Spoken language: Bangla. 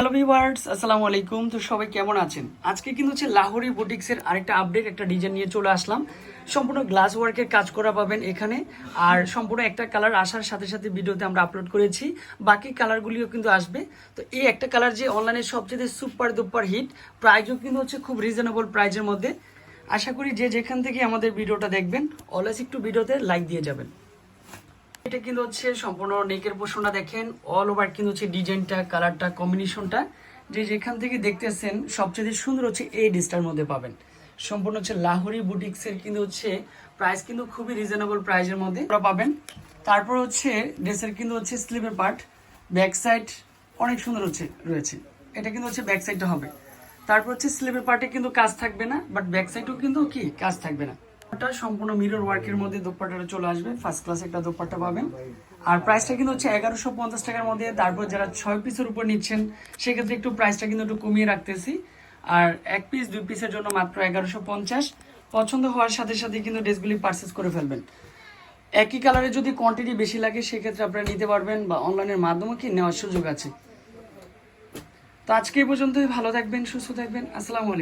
হ্যালো ভিউয়ার্স আসসালামু আলাইকুম। তো সবাই কেমন আছেন? আজকে কিন্তু হচ্ছে লাহোরি বুটিক্সের আরেকটা আপডেট একটা ডিজাইন নিয়ে চলে আসলাম। সম্পূর্ণ গ্লাস ওয়ার্কের কাজ করা পাবেন এখানে। আর সম্পূর্ণ একটা কালার আসার সাথে সাথে ভিডিওতে আমরা আপলোড করেছি। বাকি কালারগুলিও কিন্তু আসবে। তো এই একটা কালার যে অনলাইনে সবচেয়ে সুপার দুপার হিট প্রাইসও কিন্তু হচ্ছে খুব রিজনেবল প্রাইজের মধ্যে। আশা করি যে যেখান থেকে আমাদের ভিডিওটা দেখবেন অলওয়েজ একটু ভিডিওতে লাইক দিয়ে যাবেন। এটা কিন্তু হচ্ছে সম্পূর্ণ নেকের পোষণটা দেখেন অল ওভার কিন্তু হচ্ছে ডিজাইনটা কালারটা কম্বিনেশনটা যে যেখান থেকে দেখতেছেন, সবচেয়ে সুন্দর হচ্ছে এই ডিসটার মধ্যে পাবেন। সম্পূর্ণ হচ্ছে লাহোরি বুটিক্সের কিন্তু হচ্ছে প্রাইস কিন্তু খুবই রিজনেবল প্রাইসের মধ্যে পাবেন। তারপর হচ্ছে ড্রেসের কিন্তু হচ্ছে স্লিভের পার্ট ব্যাক সাইড অনেক সুন্দর হচ্ছে, রয়েছে। এটা কিন্তু হচ্ছে ব্যাক সাইডটা হবে। তারপর হচ্ছে স্লিভের পার্টে কিন্তু কাজ থাকবে না বাট ব্যাক সাইডেও কিন্তু কি? কাজ থাকবে না। সম্পূর্ণ মিরর ওয়ার্কের মধ্যে দোপাট্টাটা চলে আসবে। ফার্স্ট ক্লাস একটা দোপাট্টা পাবেন। আর প্রাইসটা কিন্তু হচ্ছে এগারোশো পঞ্চাশ টাকার মধ্যে। তারপর যারা ছয় পিসের উপর নিচ্ছেন, সেক্ষেত্রে একটু প্রাইসটা কিন্তু একটু কমিয়ে রাখতেছি। আর এক পিস দুই পিসের জন্য মাত্র এগারোশো পঞ্চাশ। পছন্দ হওয়ার সাথে সাথে কিন্তু ড্রেসগুলি পারচেস করে ফেলবেন। একই কালারে যদি কোয়ান্টিটি বেশি লাগে, সেক্ষেত্রে আপনারা নিতে পারবেন বা অনলাইনের মাধ্যমে কি নেওয়ার সুযোগ আছে। তো আজকে এই পর্যন্তই। ভালো থাকবেন, সুস্থ থাকবেন। আসসালামু আলাইকুম।